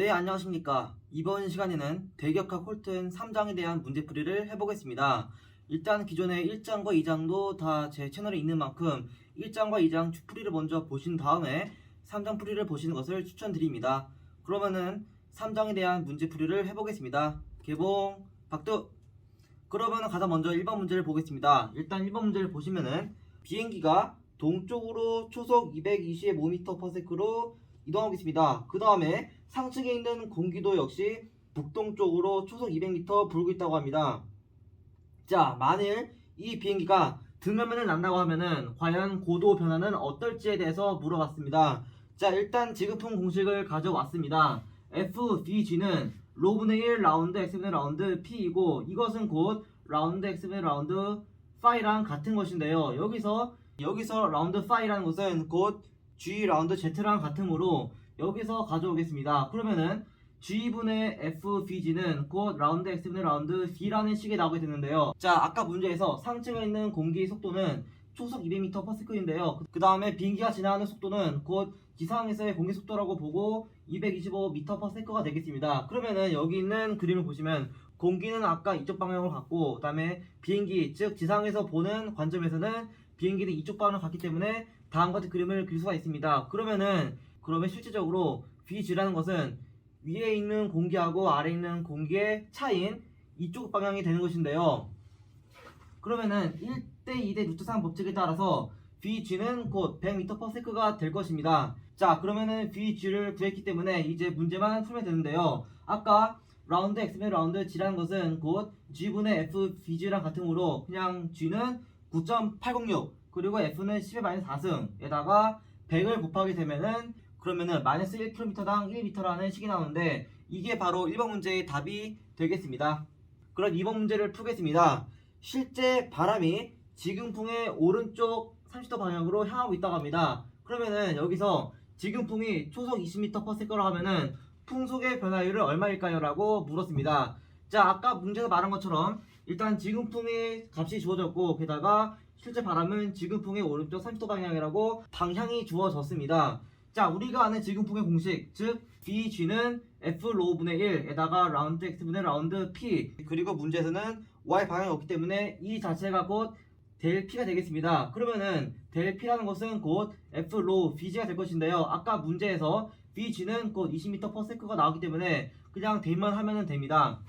네, 안녕하십니까. 이번 시간에는 대격화 콜튼 3장에 대한 문제풀이를 해보겠습니다. 일단 기존의 1장과 2장도 다 제 채널에 있는 만큼 1장과 2장 풀이를 먼저 보신 다음에 3장 풀이를 보시는 것을 추천드립니다. 그러면은 3장에 대한 문제풀이를 해보겠습니다. 개봉, 박두! 그러면 가장 먼저 1번 문제를 보겠습니다. 일단 1번 문제를 보시면은 비행기가 동쪽으로 초속 225m/s로 이동하고 있습니다. 그 다음에 상층에 있는 공기도 역시 북동쪽으로 초속 200m 불고 있다고 합니다. 자, 만일 이 비행기가 등면면을 난다고 하면은 과연 고도 변화는 어떨지에 대해서 물어봤습니다. 자, 일단 지급품 공식을 가져왔습니다. FVG는 로분의 1 라운드 x분의 라운드 p이고 이것은 곧 라운드 x분의 라운드 phi랑 같은 것인데요. 여기서 여기서 라운드 phi라는 것은 곧 g 라운드 z랑 같으므로 여기서 가져오겠습니다. 그러면은 g분의 fvg는 곧 라운드 x분의 라운드 v라는 식이 나오게 되는데요. 자, 아까 문제에서 상층에 있는 공기 속도는 초속 200m/s인데요. 그 다음에 비행기가 지나가는 속도는 곧 지상에서의 공기 속도라고 보고 225m/s가 되겠습니다. 그러면은 여기 있는 그림을 보시면 공기는 아까 이쪽 방향으로 갔고 그다음에 비행기 즉 지상에서 보는 관점에서는 비행기는 이쪽 방향으로 갔기 때문에 다음과 같은 그림을 그릴 수가 있습니다. 그러면은 그러면 실질적으로 VG라는 것은 위에 있는 공기하고 아래에 있는 공기의 차이인 이쪽 방향이 되는 것인데요. 그러면은 1대 2대 루트 3 법칙에 따라서 VG는 곧 100m/s가 될 것입니다. 자, 그러면은 VG를 구했기 때문에 이제 문제만 풀면 되는데요. 아까 라운드 x분의 라운드 g라는 것은 곧 g분의 fvg랑 같으므로 그냥 g는 9.806 그리고 f는 10의 마이너스 4승에다가 100을 곱하게 되면은 그러면은 마이너스 1km당 1m라는 식이 나오는데 이게 바로 1번 문제의 답이 되겠습니다. 그럼 2번 문제를 풀겠습니다. 실제 바람이 지금풍의 오른쪽 30도 방향으로 향하고 있다고 합니다. 그러면은 여기서 지금풍이 초속 20m/s로 하면은 풍속의 변화율은 얼마일까요? 라고 물었습니다. 자, 아까 문제에서 말한 것처럼 일단 지금풍의 값이 주어졌고 게다가 실제 바람은 지금풍의 오른쪽 30도 방향이라고 방향이 주어졌습니다. 자, 우리가 아는 지금풍의 공식, 즉 VG는 F 로분의 1에다가 라운드 X분의 라운드 P 그리고 문제에서는 Y 방향이 없기 때문에 이 자체가 곧 델 P가 되겠습니다. 그러면은 델 P라는 것은 곧 F 로 VG가 될 것인데요. 아까 문제에서 VG는 곧 20m/s가 나오기 때문에 그냥 대입만 하면 됩니다.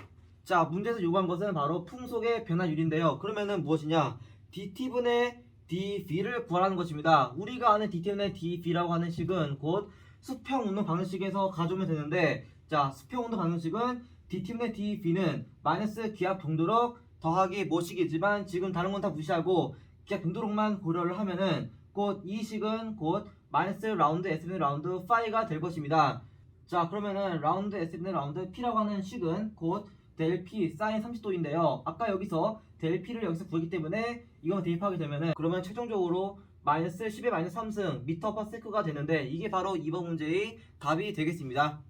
자, 문제에서 요구한 것은 바로 풍속의 변화율인데요. 그러면은 무엇이냐? dt분의 dv를 구하라는 것입니다. 우리가 아는 dt분의 dv라고 하는 식은 곧 수평 운동 방정식에서 가져오면 되는데 자, 수평 운동 방정식은 dt분의 dv는 마이너스 기압 동도록 더하기 뭐식이지만 지금 다른 건 다 무시하고 기압 동도록만 고려를 하면은 곧 이 식은 곧 마이너스 라운드 s분의 라운드 파이가 될 것입니다. 자, 그러면은 라운드 s분의 라운드 p라고 하는 식은 곧 델 p 사인 30도인데요. 아까 여기서 델 p를 여기서 구했기 때문에 이거 대입하게 되면은 그러면 최종적으로 마이너스 10의 마이너스 3승 미터 퍼 세크가 되는데 이게 바로 2번 문제의 답이 되겠습니다.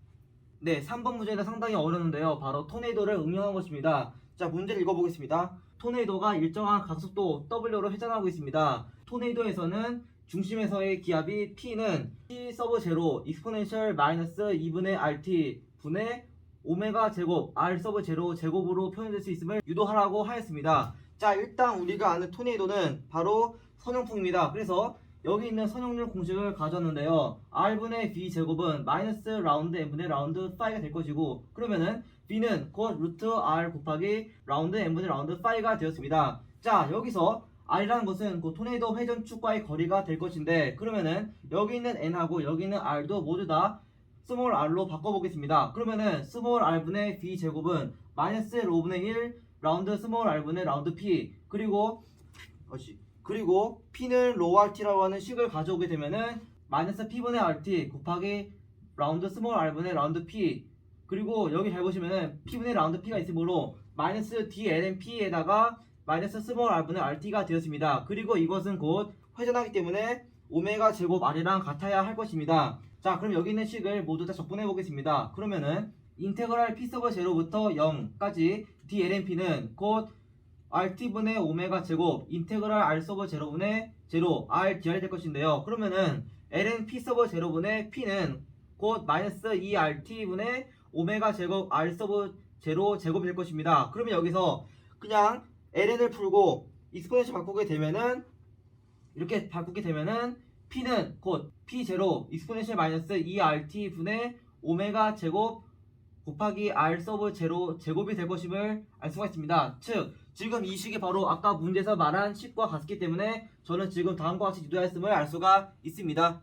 네, 3번 문제는 상당히 어려운데요. 바로 토네이도를 응용한 것입니다. 자, 문제를 읽어보겠습니다. 토네이도가 일정한 가속도 W로 회전하고 있습니다. 토네이도에서는 중심에서의 기압이 P는 P 서브 제로 익스포넨셜 마이너스 2분의 RT 분의 오메가 제곱 R 서브 제로 제곱으로 표현될 수 있음을 유도하라고 하였습니다. 자, 일단 우리가 아는 토네이도는 바로 선형풍입니다. 그래서 여기 있는 선형률 공식을 가져왔는데요. R분의 V 제곱은 마이너스 라운드 N분의 라운드 파이가 될 것이고 그러면은 V는 곧 루트 R 곱하기 라운드 N분의 라운드 파이가 되었습니다. 자, 여기서 R이라는 것은 그 토네이도 회전축과의 거리가 될 것인데 그러면은 여기 있는 N하고 여기 있는 R도 모두 다 스몰 r로 바꿔보겠습니다. 그러면은 스몰 r분의 v 제곱은 마이너스 로분의 1 라운드 스몰 r분의 라운드 p 그리고 어씨 그리고 p는 로 rt라고 하는 식을 가져오게 되면은 마이너스 p분의 rt 곱하기 라운드 스몰 r분의 라운드 p 그리고 여기 잘 보시면은 p분의 라운드 p가 있으므로 마이너스 dlnp에다가 마이너스 스몰 r분의 rt가 되었습니다. 그리고 이것은 곧 회전하기 때문에 오메가 제곱 r이랑 같아야 할 것입니다. 자 그럼 여기 있는 식을 모두 다 적분해 보겠습니다. 그러면은 인테그랄 p 서브 제로부터 0까지 dlnp는 곧 rt분의 오메가 제곱 인테그랄 r 서브 제로분의 제로 r dr 될 것인데요. 그러면은 ln p 서브 제로분의 p는 곧 마이너스 2RT분의 오메가 제곱 R 서브 제로 제곱이 될 것입니다. 그러면 여기서 그냥 ln을 풀고 익스포넨셜 바꾸게 되면은 이렇게 바꾸게 되면은 p는 곧 p0 익스포넨셜 마이너스 2rt 분의 오메가 제곱 곱하기 r 서브 제로 제곱이 될 것임을 알 수가 있습니다. 즉 지금 이 식이 바로 아까 문제에서 말한 식과 같기 때문에 저는 지금 다음과 같이 유도했음을 알 수가 있습니다.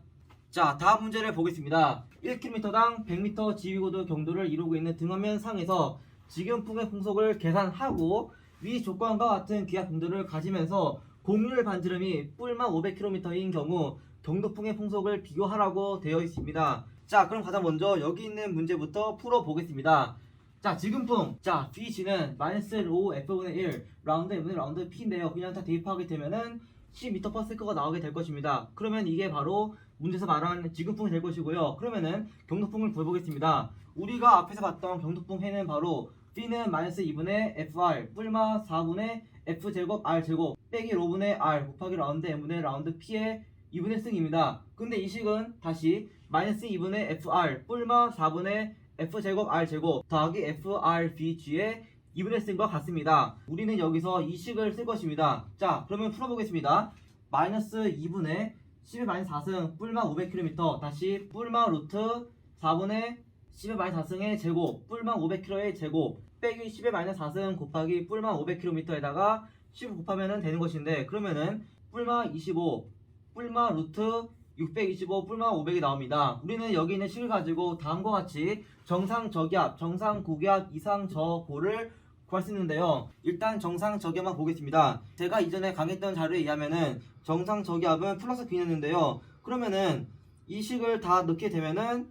자 다음 문제를 보겠습니다. 1km당 100m 지휘고도 경도를 이루고 있는 등화면 상에서 지금 풍의 풍속을 계산하고 위 조건과 같은 기압 경도를 가지면서 공률 반지름이 뿔만 500km인 경우 경도풍의 풍속을 비교하라고 되어 있습니다. 자, 그럼 가장 먼저 여기 있는 문제부터 풀어보겠습니다. 자, 지금풍. 자, VG는 마이너스 로 F분의 1, 라운드 M분의 라운드 P인데요. 그냥 다 대입하게 되면은 10m/s가 나오게 될 것입니다. 그러면 이게 바로 문제에서 말한 지금풍이 될 것이고요. 그러면은 경도풍을 보여보겠습니다. 우리가 앞에서 봤던 경도풍 해는 바로 B는 마이너스 2분의 FR 뿔마 4분의 F제곱 R제곱 빼기 로분의 R 곱하기 라운드 M분의 라운드 P의 2분의 승입니다. 근데 이 식은 다시 마이너스 2분의 FR 뿔마 4분의 F제곱 R제곱 더하기 FRVG의 2분의 승과 같습니다. 우리는 여기서 이 식을 쓸 것입니다. 자 그러면 풀어보겠습니다. 마이너스 2분의 10의 마이너스 4승 뿔마 500km 다시 뿔마 루트 4분의 10의 마이너스 4승의 제곱 뿔마 500km의 제곱 빼기 10의 마이너스 4승 곱하기 뿔마 500km에다가 10 곱하면 되는 것인데 그러면은 뿔마 25 뿔마 루트 625 뿔마 500이 나옵니다. 우리는 여기 있는 식을 가지고 다음과 같이 정상 저기압, 정상 고기압, 이상 저고를 구할 수 있는데요. 일단 정상 저기압만 보겠습니다. 제가 이전에 강의했던 자료에 의하면은 정상 저기압은 플러스 B였는데요. 그러면은 이 식을 다 넣게 되면은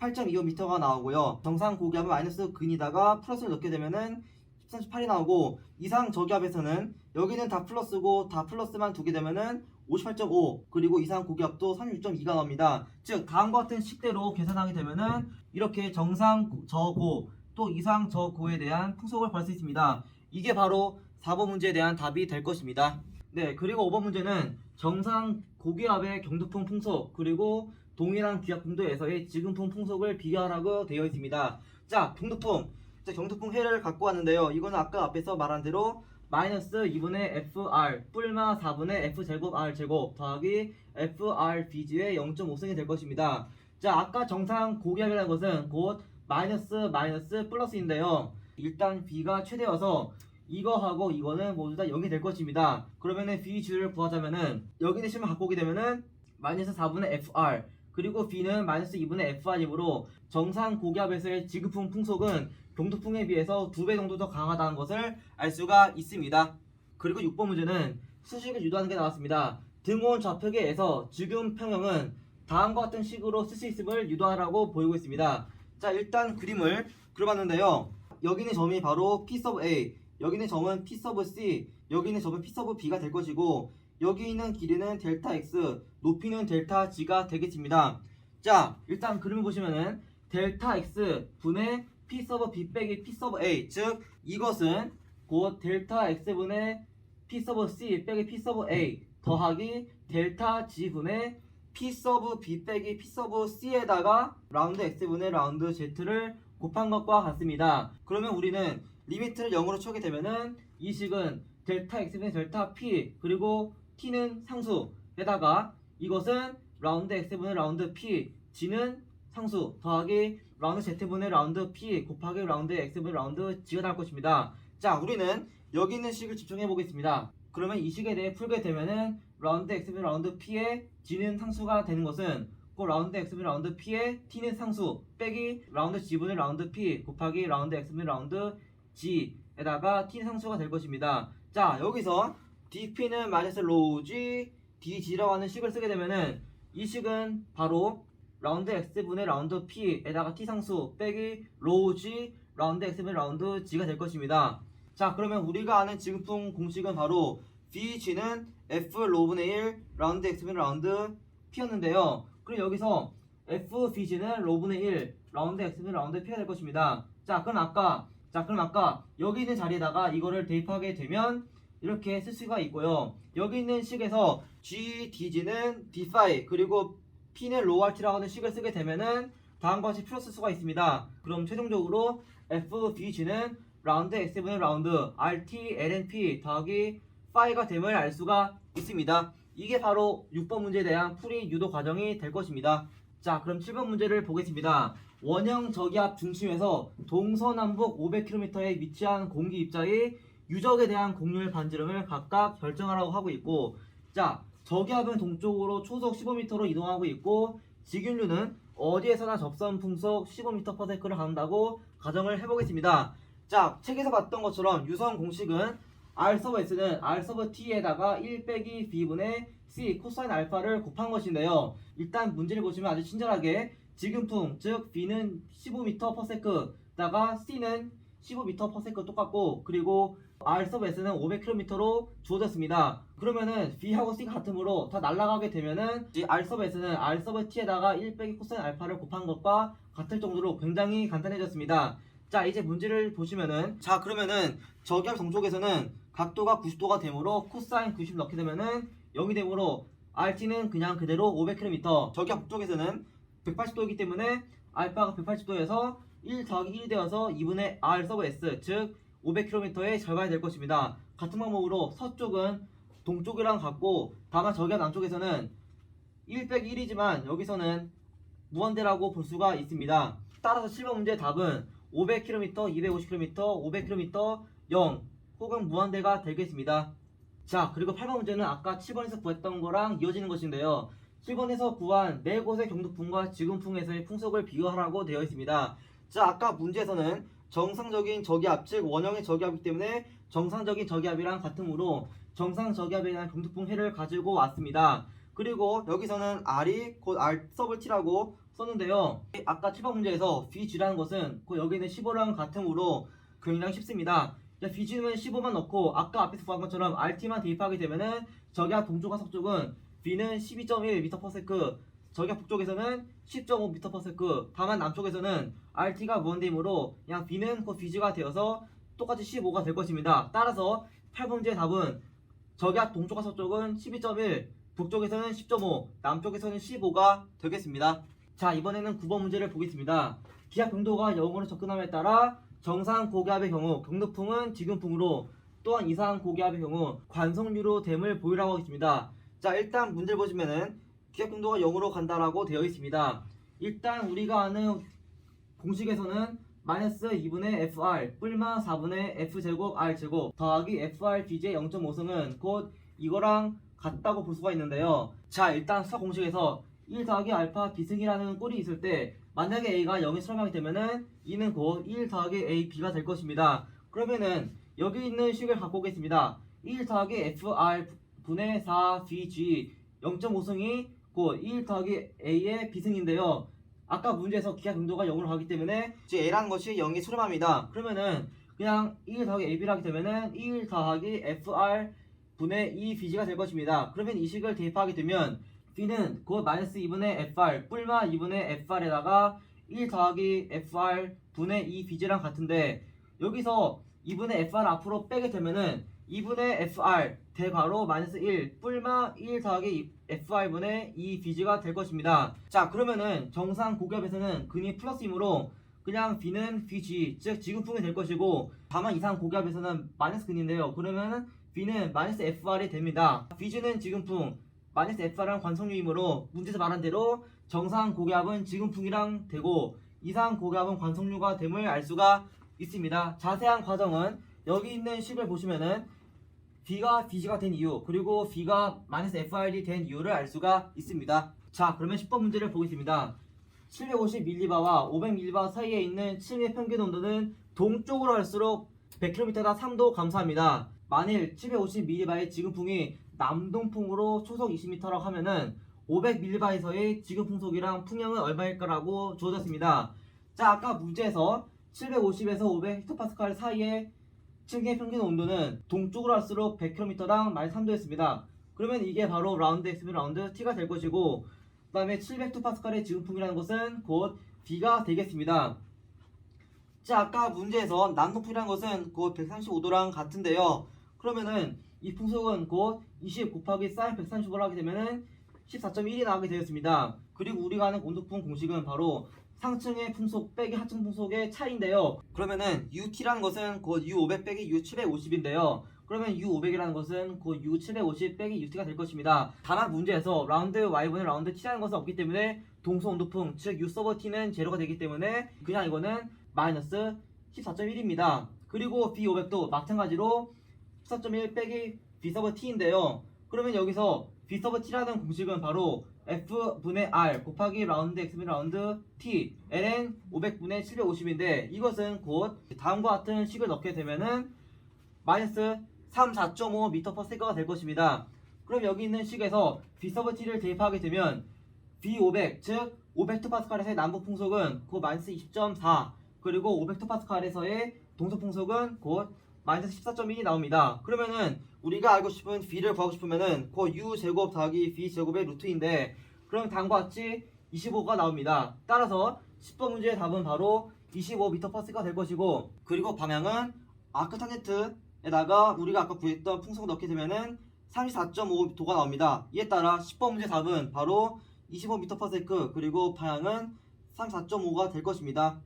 8.25m가 나오고요. 정상 고기압은 마이너스 근이다가 플러스를 넣게 되면은 38이 나오고 이상 저기압에서는 여기는 다 플러스고 다 플러스만 두게 되면은 58.5 그리고 이상 고기압도 36.2가 나옵니다. 즉 다음과 같은 식대로 계산하게 되면은 이렇게 정상 저고 또 이상 저고에 대한 풍속을 구할 수 있습니다. 이게 바로 4번 문제에 대한 답이 될 것입니다. 네 그리고 5번 문제는 정상 고기압의 경도풍 풍속 그리고 동일한 기압 풍도에서의 지금풍 풍속을 비교하라고 되어 있습니다. 자 경도풍 자, 경도풍 해를 갖고 왔는데요. 이거는 아까 앞에서 말한 대로 마이너스 2분의 FR 뿔마 4분의 F제곱 R제곱 더하기 FRBG의 0.5승이 될 것입니다. 자 아까 정상 고기압이라는 것은 곧 마이너스 마이너스 플러스인데요. 일단 B가 최대여서 이거하고 이거는 모두 다 0이 될 것입니다. 그러면은 B주를 구하자면은 여기 식만 갖고 오게 되면은 마이너스 4분의 FR 그리고 B는 마이너스 2분의 FR이므로 정상 고기압에서의 지급풍 풍속은 경도풍에 비해서 두 배 정도 더 강하다는 것을 알 수가 있습니다. 그리고 6번 문제는 수식을 유도하는 게 나왔습니다. 등온 좌표계에서 지금 평형은 다음과 같은 식으로 쓸 수 있음을 유도하라고 보이고 있습니다. 자 일단 그림을 그려봤는데요. 여기 있는 점이 바로 P 서브 A, 여기 있는 점은 P 서브 C, 여기 있는 점은 P 서브 B가 될 것이고 여기 있는 길이는 델타 X, 높이는 델타 G가 되겠습니다. 자 일단 그림을 보시면은 델타 X 분의 P 서브 B 빼기 P 서브 A 즉 이것은 곧 델타 X분의 P 서브 C 빼기 P 서브 A 더하기 델타 G분의 P 서브 B 빼기 P 서브 C에다가 라운드 X분의 라운드 Z를 곱한 것과 같습니다. 그러면 우리는 리미트를 0으로 쳐게 되면은 이 식은 델타 X분의 델타 P 그리고 T는 상수에다가 이것은 라운드 X분의 라운드 P G는 상수 더하기 라운드 Z분의 라운드 P 곱하기 라운드 X분의 라운드 G가 나올 것입니다. 자 우리는 여기 있는 식을 집중해 보겠습니다. 그러면 이 식에 대해 풀게 되면은 라운드 X분의 라운드 P의 G는 상수가 되는 것은 그 라운드 X분의 라운드 P의 T는 상수 빼기 라운드 G분의 라운드 P 곱하기 라운드 X분의 라운드 G에다가 T는 상수가 될 것입니다. 자 여기서 DP는 마이너스 로우 G DG라고 하는 식을 쓰게 되면은 이 식은 바로 라운드 x분의 라운드 p에다가 t 상수 빼기 로우 g 라운드 x분의 라운드 g가 될 것입니다. 자 그러면 우리가 아는 지금풍 공식은 바로 vg는 f 로분의 1 라운드 x분의 라운드 p였는데요. 그럼 여기서 fvg는 로분의 1 라운드 x분의 라운드 p가 될 것입니다. 자 그럼 아까 자 그럼 아까 여기 있는 자리에다가 이거를 대입하게 되면 이렇게 쓸 수가 있고요. 여기 있는 식에서 g dg는 d phi 그리고 P는 로우 RT라고 하는 식을 쓰게 되면은 다음과 같이 풀었을 수가 있습니다. 그럼 최종적으로 FVG는 라운드 X분의 라운드 RT LNP 더하기 파이가 됨을 알 수가 있습니다. 이게 바로 6번 문제에 대한 풀이 유도 과정이 될 것입니다. 자, 그럼 7번 문제를 보겠습니다. 원형 저기압 중심에서 동서남북 500km에 위치한 공기 입자의 유적에 대한 곡률 반지름을 각각 결정하라고 하고 있고 자, 저기압은 동쪽으로 초속 15m로 이동하고 있고 직윤류는 어디에서나 접선 풍속 15m/s를 갖는다고 가정을 해보겠습니다. 자, 책에서 봤던 것처럼 유성 공식은 R 서브 S는 R 서브 T에다가 1 빼기 B분의 C 코사인 알파를 곱한 것인데요. 일단 문제를 보시면 아주 친절하게 지금풍 즉 B는 15m/s다가 C는 15m/s 똑같고 그리고 R 서브 S는 500km로 주어졌습니다. 그러면은 B하고 C가 같으므로 다 날아가게 되면은 이 R 서브 S는 R 서브 T에다가 1 빼기 코사인 알파를 곱한 것과 같을 정도로 굉장히 간단해졌습니다. 자 이제 문제를 보시면은 자 그러면은 저기압 동쪽에서는 각도가 90도가 되므로 코사인 90 넣게 되면은 0이 되므로 RT는 그냥 그대로 500km 저기압 북쪽에서는 180도이기 때문에 알파가 180도에서 1 더하기 1이 되어서 2분의 R 서브 S 즉 500km의 절반이 될 것입니다. 같은 방법으로 서쪽은 동쪽이랑 같고 다만 저기압 남쪽에서는 1 빼기 1이지만 여기서는 무한대라고 볼 수가 있습니다. 따라서 7번 문제의 답은 500km, 250km, 500km 0 혹은 무한대가 되겠습니다. 자 그리고 8번 문제는 아까 7번에서 구했던 거랑 이어지는 것인데요. 7번에서 구한 네 곳의 경도풍과 지금풍에서의 풍속을 비교하라고 되어 있습니다. 자 아까 문제에서는 정상적인 저기압 즉 원형의 저기압이기 때문에 정상적인 저기압이랑 같으므로 정상 저기압에 대한 경도풍 해를 가지고 왔습니다. 그리고 여기서는 R이 곧 R 서블 T라고 썼는데요. 아까 7번 문제에서 VG라는 것은 그 여기는 15랑 같으므로 굉장히 쉽습니다. VG는 15만 넣고 아까 앞에서 구한 것처럼 RT만 대입하게 되면은 저기압 동쪽과 서쪽은 V는 12.1m/s 저기압 북쪽에서는 10.5m/s 다만 남쪽에서는 RT가 무한대이므로 그냥 V는 그 VG가 되어서 똑같이 15가 될 것입니다. 따라서 8번 문제의 답은 저기압 동쪽과 서쪽은 12.1 북쪽에서는 10.5 남쪽에서는 15가 되겠습니다. 자 이번에는 9번 문제를 보겠습니다. 기압 경도가 0으로 접근함에 따라 정상 고기압의 경우 경도풍은 지금풍으로 또한 이상 고기압의 경우 관성류로 됨을 보이라고 하겠습니다. 자 일단 문제를 보시면은 기압 경도가 0으로 간다라고 되어 있습니다. 일단 우리가 아는 공식에서는 마이너스 2분의 FR 뿔마 4분의 F제곱 R제곱 더하기 FR BJ 0.5승은 곧 이거랑 같다고 볼 수가 있는데요. 자 일단 수학 공식에서 1 더하기 알파 비승이라는 꼴이 있을 때 만약에 A가 0에 수렴하게 되면은 이는 곧 1 더하기 A, B가 될 것입니다. 그러면은 여기 있는 식을 갖고 오겠습니다. 1 더하기 FR 분의 4 BG 0.5승이 곧 1 더하기 A의 비승인데요. 아까 문제에서 기하 cường 도가 0으로 가기 때문에 이제 A라는 것이 0에 수렴합니다. 그러면은 그냥 1 더하기 AB를 하게 되면은 1 더하기 FR 분의 2 BG가 될 것입니다. 그러면 이 식을 대입하게 되면 B는 곧 마이너스 2분의 FR 뿔마 2분의 FR에다가 1 더하기 FR 분의 2 BG랑 같은데 여기서 2분의 FR 앞으로 빼게 되면은 2분의 FR 대괄호 마이너스 1 뿔마 1 더하기 FR 분의 2 BG가 될 것입니다. 자 그러면은 정상 고기압에서는 근이 플러스이므로 그냥 B는 BG 즉 지금풍이 될 것이고 다만 이상 고기압에서는 마이너스 근인데요. 그러면은 B는 마이너스 FR이 됩니다. BG는 지금풍 마이너스 FR은 관성류이므로 문제에서 말한 대로 정상 고기압은 지금풍이랑 되고 이상 고기압은 관성류가 됨을 알 수가 있습니다. 자세한 과정은 여기 있는 식을 보시면은 B가 BG가 된 이유 그리고 B가 마이너스 FR이 된 이유를 알 수가 있습니다. 자 그러면 10번 문제를 보겠습니다. 750밀리바와 500밀리바 사이에 있는 층의 평균 온도는 동쪽으로 갈수록 100km당 3도 감소합니다. 만일 750밀리바의 지금풍이 남동풍으로 초속 20m라고 하면은 500밀리바에서의 지금풍 속이랑 풍량은 얼마일까라고 주어졌습니다. 자 아까 문제에서 750에서 500 헥토파스칼 사이에 층의 평균 온도는 동쪽으로 갈수록 100km당 13도였습니다. 그러면 이게 바로 라운드 x 라운드 t가 될 것이고 그 다음에 700헥토파스칼의 지금풍이라는 것은 곧 b가 되겠습니다. 자 아까 문제에서 남동풍이라는 것은 곧 135도랑 같은데요. 그러면은 이 풍속은 곧 20 곱하기 사인 135를 하게 되면은 14.1이 나오게 되었습니다. 그리고 우리가 아는 온도풍 공식은 바로 상층의 풍속 빼기 하층 풍속의 차이인데요. 그러면은 UT라는 것은 곧 U500 빼기 U750인데요. 그러면 U500이라는 것은 곧 U750 빼기 UT가 될 것입니다. 다만 문제에서 라운드 Y분의 라운드 T라는 것은 없기 때문에 동소 온도풍 즉 U 서버 T는 제로가 되기 때문에 그냥 이거는 마이너스 14.1입니다. 그리고 B500도 마찬가지로 14.1 빼기 B 서버 T인데요. 그러면 여기서 B 서버 T라는 공식은 바로 F분의 R 곱하기 라운드 X분의 라운드 T ln 500분의 750인데 이것은 곧 다음과 같은 식을 넣게 되면은 마이너스 34.5m/s가 될 것입니다. 그럼 여기 있는 식에서 B 서버 T를 대입하게 되면 B500 즉 500토파스칼에서의 남북 풍속은 곧 마이너스 20.4 그리고 500토파스칼에서의 동서 풍속은 곧 마이너스 14.1이 나옵니다. 그러면은 우리가 알고 싶은 B를 구하고 싶으면은 곧 U 제곱 더하기 B 제곱의 루트인데 그럼 다음과 같이 25가 나옵니다. 따라서 10번 문제의 답은 바로 25m/s가 될 것이고 그리고 방향은 아크 탄젠트에다가 우리가 아까 구했던 풍속을 넣게 되면은 34.5도가 나옵니다. 이에 따라 10번 문제 답은 바로 25m/s 그리고 방향은 34.5가 될 것입니다.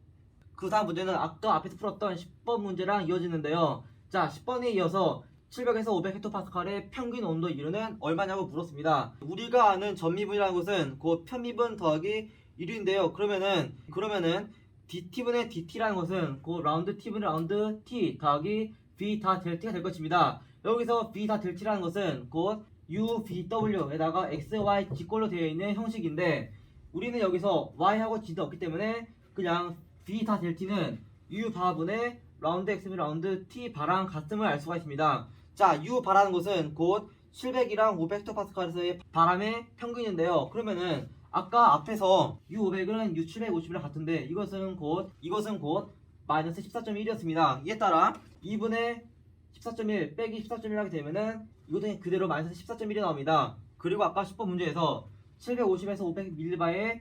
그 다음 문제는 아까 앞에서 풀었던 10번 문제랑 이어지는데요. 자, 10번에 이어서 700에서 500 헥토파스칼의 평균 온도 이루는 얼마냐고 물었습니다. 우리가 아는 전미분이라는 것은 곧 편미분 더하기 1인데요. 그러면은 그러면은 dt분의 dt라는 것은 곧 라운드 t분의 라운드 t 더하기 b 다 델t가 될 것입니다. 여기서 b 다 델t라는 것은 곧 UVW에다가 XY 직꼴로 되어 있는 형식인데 우리는 여기서 Y하고 G도 없기 때문에 그냥 다 델티는 U 바분의 라운드 X분 라운드 T 바랑 같음을 알 수가 있습니다. 자, U 바라는 것은 곧 700이랑 500헥토파스칼에서의 바람의 평균인데요. 그러면은 아까 앞에서 U500은 U750이랑 같은데 이것은 곧 이것은 곧 마이너스 14.1이었습니다. 이에 따라 2분의 14.1 빼기 14.1 하게 되면은 이것은 그대로 마이너스 14.1이 나옵니다. 그리고 아까 10번 문제에서 750에서 500m바의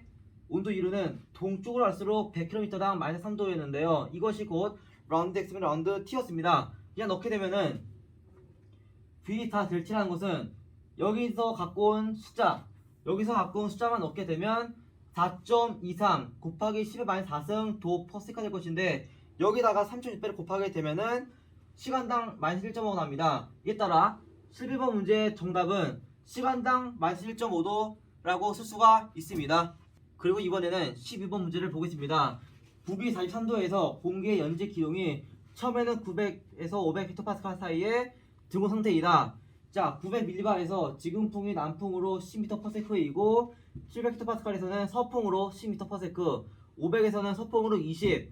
온도 이루는 동쪽으로 갈수록 100km당 마이너스 3도였는데요. 이것이 곧 라운드 X면 라운드 T였습니다. 그냥 넣게 되면은 V 다 델티라는 것은 여기서 갖고 온 숫자 여기서 갖고 온 숫자만 넣게 되면 4.23 곱하기 10의 마이너스 4승 도 퍼스가 될 것인데 여기다가 3.6배를 곱하게 되면은 시간당 마이너스 1.5가 납니다. 이에 따라 11번 문제의 정답은 시간당 마이너스 1.5도라고 쓸 수가 있습니다. 그리고 이번에는 12번 문제를 보겠습니다. 북위 43도에서 공기의 연재 기용이 처음에는 900에서 500 헥토파스칼 사이에 등호 상태이다. 자, 900밀리바에서 지금 풍이 남풍으로 10m/s이고 700 헥토파스칼에서는 서풍으로 10m/s, 500에서는 서풍으로 20.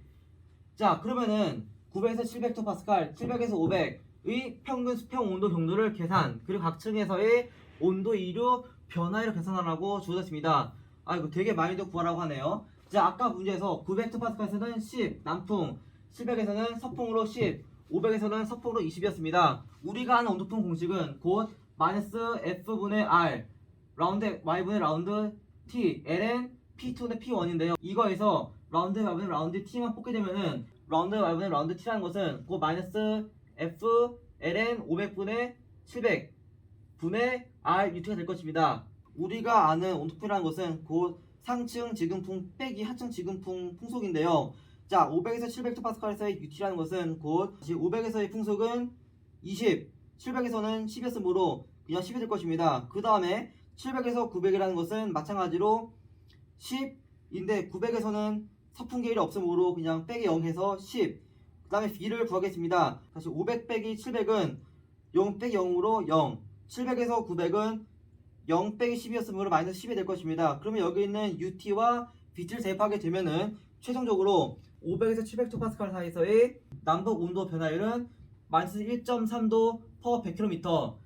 자, 그러면은 900에서 700 헥토파스칼, 700에서 500의 평균 수평 온도 경도를 계산, 그리고 각 층에서의 온도 이류 변화를 계산하라고 주어졌습니다. 아, 이거 되게 많이도 구하라고 하네요. 자, 아까 문제에서 900헥토파스칼에서는 10 남풍, 700에서는 서풍으로 10, 500에서는 서풍으로 20이었습니다. 우리가 아는 온도풍 공식은 곧 마이너스 F분의 R 라운드 Y분의 라운드 T ln P2는 P1인데요. 이거에서 라운드 Y분의 라운드 T만 뽑게 되면은 라운드 Y분의 라운드 T라는 것은 곧 마이너스 F ln 500분의 700 분의 R UT가 될 것입니다. 우리가 아는 온도풍이라는 것은 곧 상층 지금풍 빼기 하층 지금풍 풍속인데요. 자, 500에서 700헥토파스칼에서의 UT라는 것은 곧 500에서의 풍속은 20, 700에서는 10이었으므로 그냥 10이 될 것입니다. 그 다음에 700에서 900이라는 것은 마찬가지로 10인데 900에서는 서풍 계율이 없으므로 그냥 빼기 0해서 10. 그 다음에 B를 구하겠습니다. 다시 500 빼기 700은 0 빼기 0으로 0. 700에서 900은 0 빼기 10이었으므로 마이너스 10이 될 것입니다. 그러면 여기 있는 UT와 BT를 대입하게 되면은 최종적으로 500에서 700토파스칼 사이에서의 남북 온도 변화율은 마이너스 1.3도 퍼 100km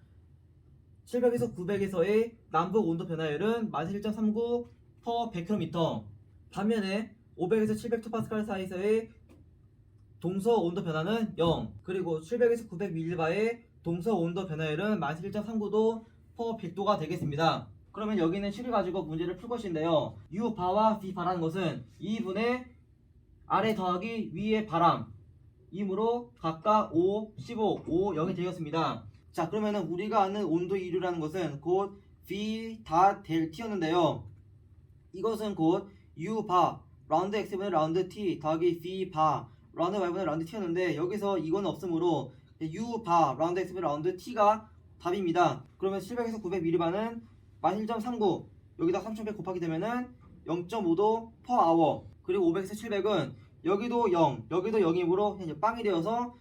700에서 900에서의 남북 온도 변화율은 마이너스 1.39 퍼 100km 반면에 500에서 700 토파스칼 사이에서의 동서 온도 변화는 0 그리고 700에서 900 밀리바의 동서 온도 변화율은 마이너스 1.39도 퍼 100도가 되겠습니다. 그러면 여기는 실을 가지고 문제를 풀 것인데요. U 바와 V 바라는 것은 2분의 아래 더하기 위의 바람 이므로 각각 5, 15, 5, 0이 되었습니다. 자 그러면은 우리가 아는 온도 이류라는 것은 곧 V 다 델티였는데요. 이것은 곧 U 바 라운드 x분의 라운드 t 더하기 v 바 라운드 y분의 라운드 t였는데 여기서 이거는 없으므로 u 바 라운드 x분의 라운드 t가 답입니다. 그러면 700에서 900mB는 11.39 여기다 3100 곱하기 되면은 0.5도 per hour 그리고 500에서 700은 여기도 0 여기도 0이므로 이제 빵이 되어서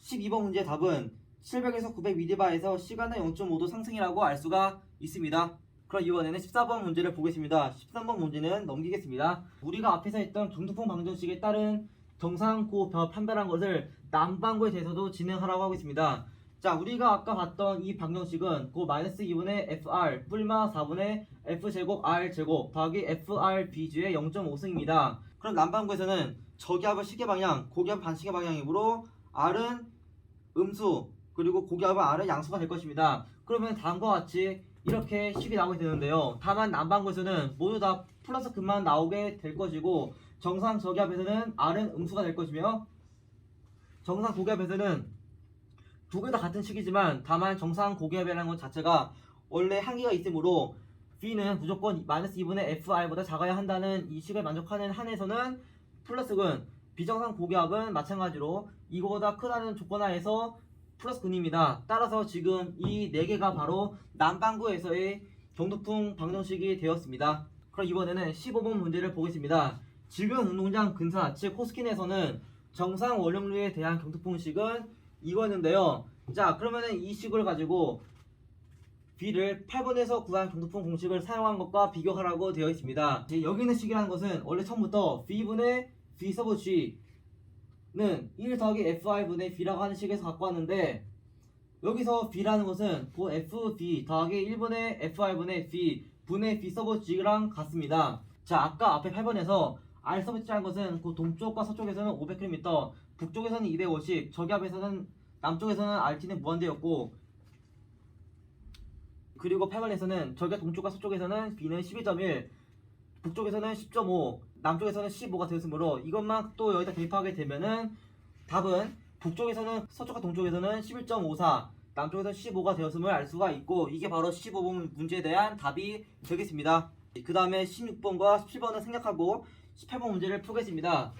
12번 문제 답은 700에서 900mB에서 시간의 0.5도 상승이라고 알 수가 있습니다. 그럼 이번에는 14번 문제를 보겠습니다. 13번 문제는 넘기겠습니다. 우리가 앞에서 했던 중두풍 방정식에 따른 정상고 벼 판별한 것을 남방구에 대해서도 진행하라고 하고 있습니다. 자, 우리가 아까 봤던 이 방정식은 그 마이너스 2분의 FR 뿔마 4분의 F제곱 R제곱 더하기 FRBG의 0.5승입니다. 그럼 남방구에서는 저기압은 시계 방향, 고기압은 반시계 방향이므로 R은 음수, 그리고 고기압은 R은 양수가 될 것입니다. 그러면 다음과 같이 이렇게 식이 나오게 되는데요. 다만 남방구에서는 모두 다 플러스 금만 나오게 될 것이고 정상 저기압에서는 R은 음수가 될 것이며 정상 고기압에서는 두 개 다 같은 식이지만 다만 정상 고기압이라는 것 자체가 원래 한계가 있으므로 V는 무조건 마이너스 2분의 FR보다 작아야 한다는 이 식을 만족하는 한에서는 플러스근 비정상 고기압은 마찬가지로 이거보다 크다는 조건 하에서 플러스 근입니다. 따라서 지금 이 네 개가 바로 남반구에서의 경도풍 방정식이 되었습니다. 그럼 이번에는 15번 문제를 보겠습니다. 지금 운동장 근사 즉 호스킨에서는 정상 원형류에 대한 경도풍식은 이거였는데요. 자 그러면은 이 식을 가지고 B를 8번에서 구한 경도풍 공식을 사용한 것과 비교하라고 되어 있습니다. 이제 여기 있는 식이라는 것은 원래 처음부터 B분의 V 서브 G는 1 더하기 FI분의 B라고 하는 식에서 갖고 왔는데 여기서 B라는 것은 그 FB 더하기 1분의 FI분의 B 분의 B 서브 G랑 같습니다. 자 아까 앞에 8번에서 R 서브 G라는 것은 그 동쪽과 서쪽에서는 500km 북쪽에서는 250 저기압에서는 남쪽에서는 RT는 무한대였고 그리고 8번에서는 저기가 동쪽과 서쪽에서는 B는 12.1 북쪽에서는 10.5 남쪽에서는 15가 되었으므로 이것만 또 여기다 대입하게 되면은 답은 북쪽에서는 서쪽과 동쪽에서는 11.54 남쪽에서 15가 되었음을 알 수가 있고 이게 바로 15번 문제에 대한 답이 되겠습니다. 그 다음에 16번과 17번은 생략하고 18번 문제를 풀겠습니다.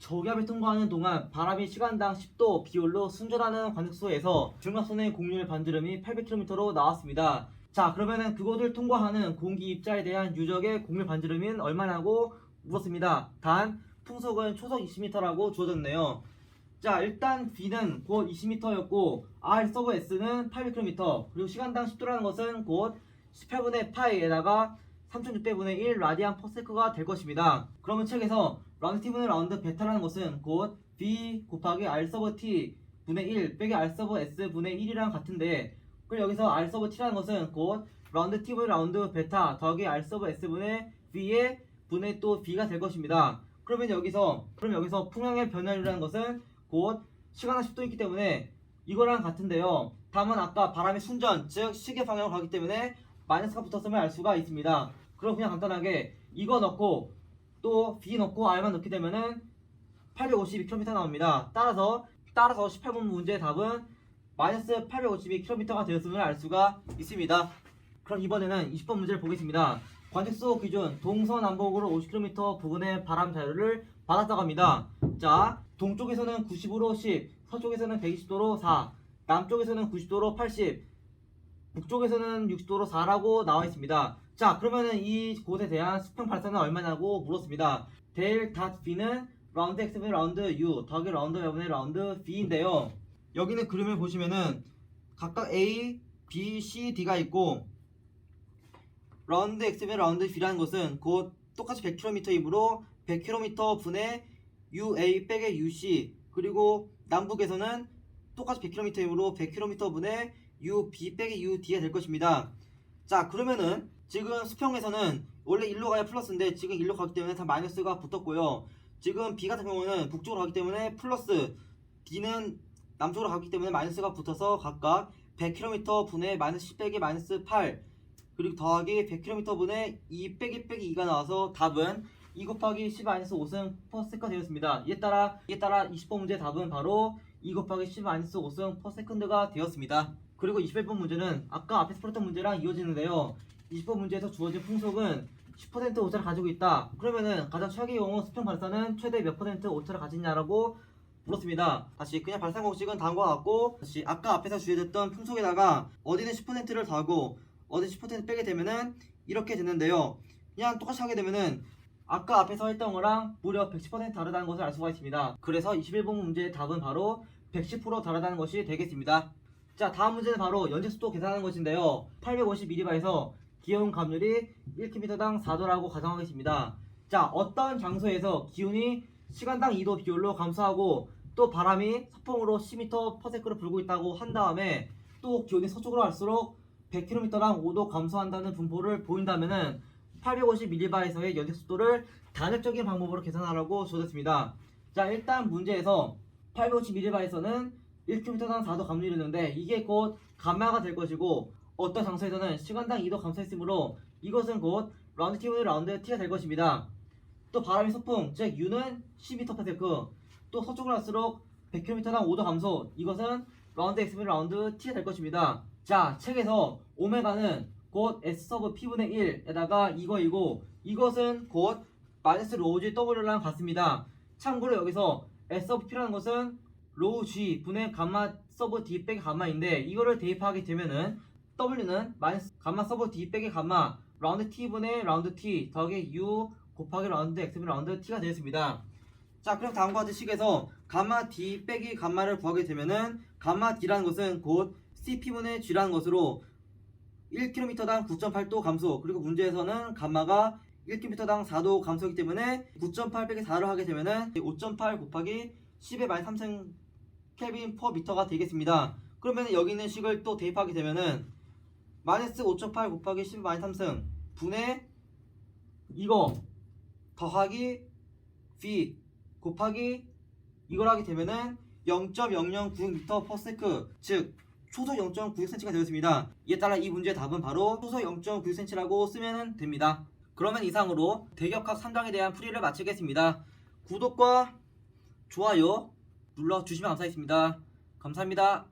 저기압을 통과하는 동안 바람이 시간당 10도 비율로 순전하는 관측소에서 중압선의 공률 반지름이 800km로 나왔습니다. 자 그러면은 그곳을 통과하는 공기 입자에 대한 유적의 공률 반지름은 얼마냐고 물었습니다. 단 풍속은 초속 20m라고 주어졌네요. 자 일단 B는 곧 20m였고 R 서브 S는 800km 그리고 시간당 10도라는 것은 곧 18분의 파이에다가 3600분의 1 라디안 퍼세크가 될 것입니다. 그러면 책에서 라운드 T분의 라운드 베타라는 것은 곧 B 곱하기 R 서브 T 분의 1 빼기 R 서브 S 분의 1이랑 같은데 그리고 여기서 R 서브 T라는 것은 곧 라운드 T분의 라운드 베타 더하기 R 서브 S 분의 V의 분의 또 B가 될 것입니다. 그러면 여기서 그럼 여기서 풍향의 변화율이라는 것은 곧 시간당 10도 있기 때문에 이거랑 같은데요. 다만 아까 바람의 순전 즉 시계 방향으로 가기 때문에 마이너스가 붙었음을 알 수가 있습니다. 그럼 그냥 간단하게 이거 넣고 또 B 넣고 R만 넣게 되면은 852km 나옵니다. 따라서 따라서 18번 문제의 답은 마이너스 852km가 되었음을 알 수가 있습니다. 그럼 이번에는 20번 문제를 보겠습니다. 관측소 기준 동서남북으로 50km 부근의 바람 자료를 받았다고 합니다. 자, 동쪽에서는 90으로 10, 서쪽에서는 120도로 4, 남쪽에서는 90도로 80, 북쪽에서는 60도로 4라고 나와 있습니다. 자, 그러면은 이 곳에 대한 수평 발사는 얼마냐고 물었습니다. 델닷 B는 라운드 X분의 라운드 U 더하기 라운드 Y분의 라운드 B인데요. 여기는 그림을 보시면은 각각 A, B, C, D가 있고 라운드 X분의 라운드 B라는 것은 곧 똑같이 100km이므로 100km 분의 UA 빼기 UC 그리고 남북에서는 똑같이 100km이므로 100km 분의 UB 빼기 UD가 될 것입니다. 자 그러면은 지금 수평에서는 원래 일로 가야 플러스인데 지금 일로 가기 때문에 다 마이너스가 붙었고요. 지금 B 같은 경우는 북쪽으로 가기 때문에 플러스 D는 남쪽으로 가기 때문에 마이너스가 붙어서 각각 100km 분의 마이너스 10 빼기 마이너스 8 그리고 더하기 100km 분의 2 빼기 빼기 2가 나와서 답은 2 곱하기 10 마이너스 5승 퍼세컨드가 되었습니다. 이에 따라 이에 따라 20번 문제 답은 바로 2 곱하기 10 마이너스 5승 퍼세컨드가 되었습니다. 그리고 21번 문제는 아까 앞에서 풀었던 문제랑 이어지는데요. 20번 문제에서 주어진 풍속은 10% 오차를 가지고 있다. 그러면은 가장 최악의 경우 수평 발사는 최대 몇 퍼센트 오차를 가지냐라고 물었습니다. 다시 그냥 발산 공식은 다음과 같고 다시 아까 앞에서 주의됐던 풍속에다가 어디는 10%를 더하고 어디는 10% 빼게 되면은 이렇게 되는데요. 그냥 똑같이 하게 되면은 아까 앞에서 했던 거랑 무려 110% 다르다는 것을 알 수가 있습니다. 그래서 21번 문제의 답은 바로 110% 다르다는 것이 되겠습니다. 자 다음 문제는 바로 연체속도 계산하는 것인데요 850ml바에서 기온 감률이 1km당 4도라고 가정하겠습니다. 자 어떤 장소에서 기온이 시간당 2도 비율로 감소하고 또 바람이 서풍으로 10m/s로 불고 있다고 한 다음에 또 기온이 서쪽으로 갈수록 100km당 5도 감소한다는 분포를 보인다면은 850ml바에서의 연체속도를 단획적인 방법으로 계산하라고 주어졌습니다. 자 일단 문제에서 850ml바에서는 1km당 4도 감소했는데 이게 곧 감마가 될 것이고 어떤 장소에서는 시간당 2도 감소했으므로 이것은 곧 라운드 T1 라운드 T가 될 것입니다. 또 바람의 서풍 즉 U는 12m/s 또 서쪽으로 갈수록 100km당 5도 감소 이것은 라운드 X분 라운드 T가 될 것입니다. 자 책에서 오메가는 곧 S 서브 P분의 1에다가 이거이고 이것은 곧 마이너스 로우지 W랑 같습니다. 참고로 여기서 S 서브 P라는 것은 로우 G 분의 감마 서브 D 빼기 감마인데 이거를 대입하게 되면은 W는 마이너스 감마 서브 D 빼기 감마 라운드 T 분의 라운드 T 더하기 U 곱하기 라운드 X 분의 라운드 T가 되겠습니다. 자 그럼 다음과 같은 식에서 감마 D 빼기 감마를 구하게 되면은 감마 D라는 것은 곧 CP분의 G라는 것으로 1km당 9.8도 감소 그리고 문제에서는 감마가 1km당 4도 감소이기 때문에 9.8 빼기 4를 하게 되면은 5.8 곱하기 10의 마이너스 3생 켈빈 퍼 미터가 되겠습니다. 그러면 여기 있는 식을 또 대입하게 되면은 마이너스 5.8 곱하기 10의 마이너스 3승 분의 이거 더하기 v 곱하기 이걸 하게 되면은 0.009m per sec 즉 초속 0.96cm가 되었습니다. 이에 따라 이 문제의 답은 바로 초속 0.96cm라고 쓰면 됩니다. 그러면 이상으로 대격학 3장에 대한 풀이를 마치겠습니다. 구독과 좋아요 눌러주시면 감사하겠습니다. 감사합니다.